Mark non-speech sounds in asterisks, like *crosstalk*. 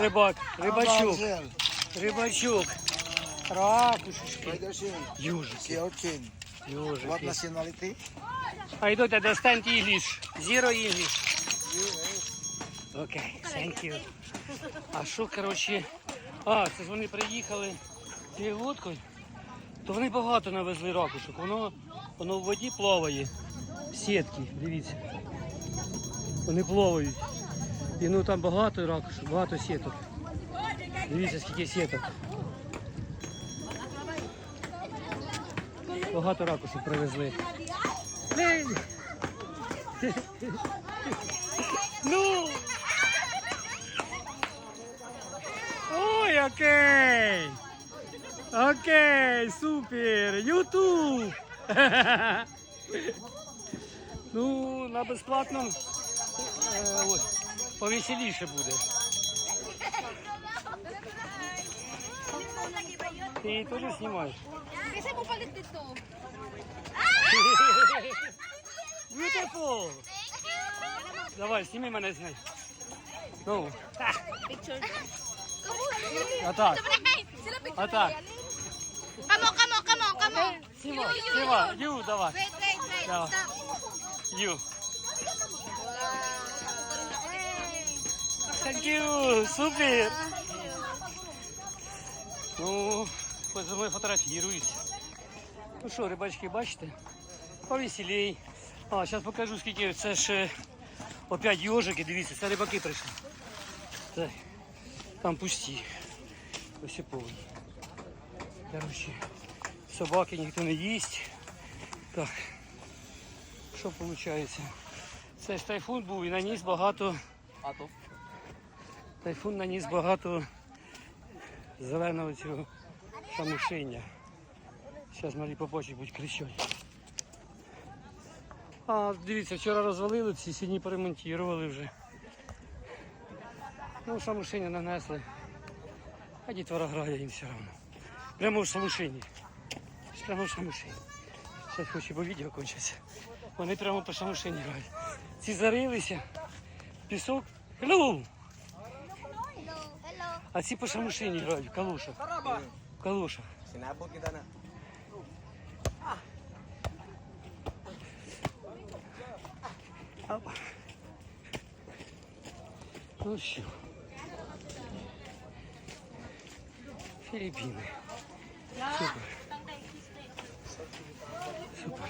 Рибак, рибачок, рибачок. Ракушечки, южики, Kyotin. What южики. nationality? I don't understand English. Zero English. Окей, thank you. А що, коротше, а, це ж вони приїхали цією лодкою, то вони багато навезли ракушок. Воно, воно в воді плаває. Сітки, дивіться. Вони плавають. І ну там багато ракушок, багато сіток. Дивіться, скільки сіток. Багато ракушок привезли. Ну! Ой, окей! Окей, супер! Ютуб! *laughs* Ну, на безплатному е, ой, повеселіше буде. Ти її теж знімаєш? Dito. Beautiful! Давай, сніми мене з нею. Ну, а так, а так. Kamo, kamo, kamo, kamo. Сіма, Сіма, ю, давай. Wait, wait, wait. Давай. Stop. Thank you, супер. Ну, ось за мною фотографіруюсь. Ну що, рибачки, бачите? Повеселей. А, зараз покажу, скільки це ще опять йожики, дивіться, це рибаки прийшли. Так, там пусті. Ось і повні. Короче, собаки ніхто не їсть. Так, що виходить? Це ж тайфун був і наніс багато. Тайфун наніс багато зеленого цього шамушиння. Зараз малі побачать, будуть кричати. А, дивіться, вчора розвалили ці, сьогодні поремонтували вже. Ну, шамушиння нанесли. А дітвора грає їм все одно. Прямо в шамушині. Прямо в шамушині. Зараз хочу, бо відео кончиться. Вони прямо по шамушині грають. Ці зарилися. Пісок. Hello! А ці по шамушині грають, в калушах. В калушах. Ап. Ну що. Філіппіни. Супер. Супер.